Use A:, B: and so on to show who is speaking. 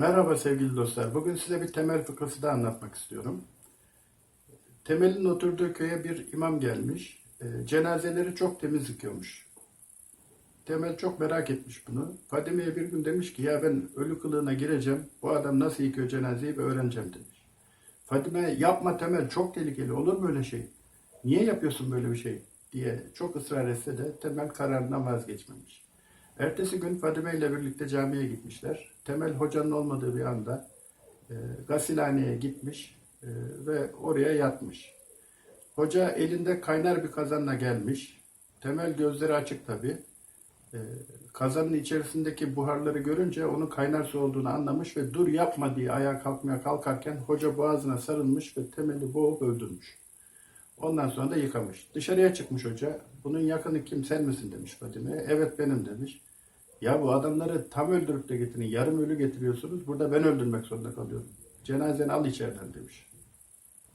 A: Merhaba sevgili dostlar. Bugün size bir temel fıkrası da anlatmak istiyorum. Temel'in oturduğu köye bir imam gelmiş. E, cenazeleri çok temiz yıkıyormuş. Temel çok merak etmiş bunu. Fadime'ye bir gün demiş ki ya ben ölü kılığına gireceğim. Bu adam nasıl yıkıyor cenazeyi bir öğreneceğim demiş. Fadime yapma Temel çok tehlikeli olur mu öyle şey? Niye yapıyorsun böyle bir şey? diye çok ısrar etse de Temel kararından vazgeçmemiş. Ertesi gün Fadime ile birlikte camiye gitmişler. Temel hocanın olmadığı bir anda e, gasilhaneye gitmiş e, ve oraya yatmış. Hoca elinde kaynar bir kazanla gelmiş. Temel gözleri açık tabi. kazanın içerisindeki buharları görünce onun kaynar su olduğunu anlamış ve dur yapma diye ayağa kalkmaya kalkarken hoca boğazına sarılmış ve Temel'i boğup öldürmüş. Ondan sonra da yıkamış. Dışarıya çıkmış hoca. Bunun yakını kim sen misin demiş Fadime. Evet benim demiş. Ya bu adamları tam öldürüp de getirin. Yarım ölü getiriyorsunuz. Burada ben öldürmek zorunda kalıyorum. Cenazeni al içeriden demiş.